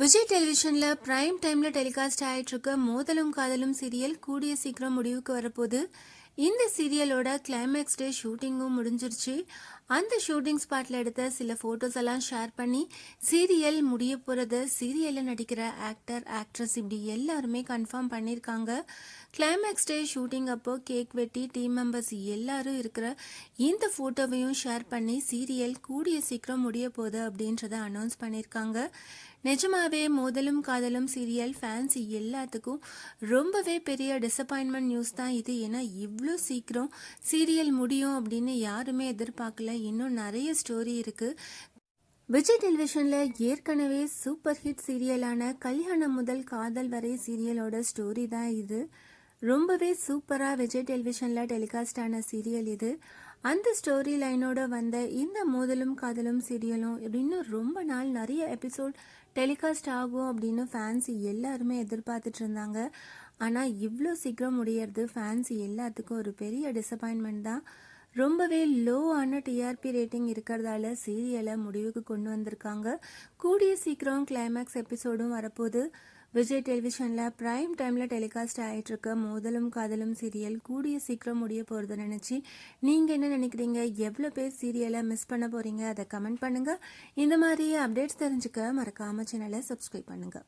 விஜய் டெலிவிஷனில் பிரைம் டைமில் டெலிகாஸ்ட் ஆகிட்டுருக்க மோதலும் காதலும் சீரியல் கூடிய சீக்கிரம் முடிவுக்கு வரப்போகுது. இந்த சீரியலோட கிளைமேக்ஸ் டே ஷூட்டிங்கும் முடிஞ்சிருச்சு. அந்த ஷூட்டிங் ஸ்பாட்டில் எடுத்த சில ஃபோட்டோஸ் எல்லாம் ஷேர் பண்ணி சீரியல் முடிய போகிறத சீரியலில் நடிக்கிற ஆக்டர் ஆக்ட்ரஸ் இப்படி எல்லாருமே கன்ஃபார்ம் பண்ணியிருக்காங்க கிளைமேக்ஸ் டே ஷூட்டிங் அப்போ கேக் வெட்டி டீம் மெம்பர்ஸ் எல்லாரும் இருக்கிற இந்த ஃபோட்டோவையும் ஷேர் பண்ணி சீரியல் கூடிய சீக்கிரம் முடிய போகுது அப்படின்றத அனௌன்ஸ் பண்ணியிருக்காங்க நிஜமாவே மோதலும் காதலும் சீரியல் ஃபேன்ஸ் எல்லாத்துக்கும் ரொம்பவே பெரிய டிசப்பாயின்மெண்ட் நியூஸ் தான் இது. ஏன்னா இவ்வளோ சீக்கிரம் சீரியல் முடியும் அப்படின்னு யாருமே எதிர்பார்க்கல. இன்னும் நிறைய ஸ்டோரி இருக்குது விஜய் டெலிவிஷனில் ஏற்கனவே சூப்பர் ஹிட் சீரியலான கல்யாணம் முதல் காதல் வரை சீரியலோட ஸ்டோரி தான் இது. ரொம்பவே சூப்பராக விஜய் டெலிவிஷனில் டெலிகாஸ்ட் ஆன சீரியல் இது. அந்த ஸ்டோரி லைனோட வந்த இந்த மோதலும் காதலும் சீரியலும் இன்னும் ரொம்ப நாள் நிறைய எபிசோட் டெலிகாஸ்ட் ஆகும் அப்படின்னு ஃபேன்ஸ் எல்லாருமே எதிர்பார்த்துட்டு இருந்தாங்க. ஆனால் இவ்வளோ சீக்கிரம் முடியறது ஃபேன்ஸ் எல்லாத்துக்கும் ஒரு பெரிய டிசப்பாயின்மெண்ட் தான். ரொம்பவே லோவான டிஆர்பி ரேட்டிங் இருக்கிறதால சீரியலை முடிவுக்கு கொண்டு வந்திருக்காங்க. கூடிய சீக்கிரம் கிளைமேக்ஸ் எபிசோடும் வரப்போகுது. விஜய் டெலிவிஷனில் ப்ரைம் டைமில் டெலிகாஸ்ட் ஆகிட்டுருக்க மோதலும் காதலும் சீரியல் கூடிய சீக்கிரம் முடிய போகிறத நினச்சி நீங்கள் என்ன நினைக்கிறீங்க? எவ்வளோ பேர் சீரியலை மிஸ் பண்ண போகிறீங்க அதை கமெண்ட் பண்ணுங்கள் இந்த மாதிரி அப்டேட்ஸ் தெரிஞ்சுக்க மறக்காமல் சேனலை சப்ஸ்கிரைப் பண்ணுங்கள்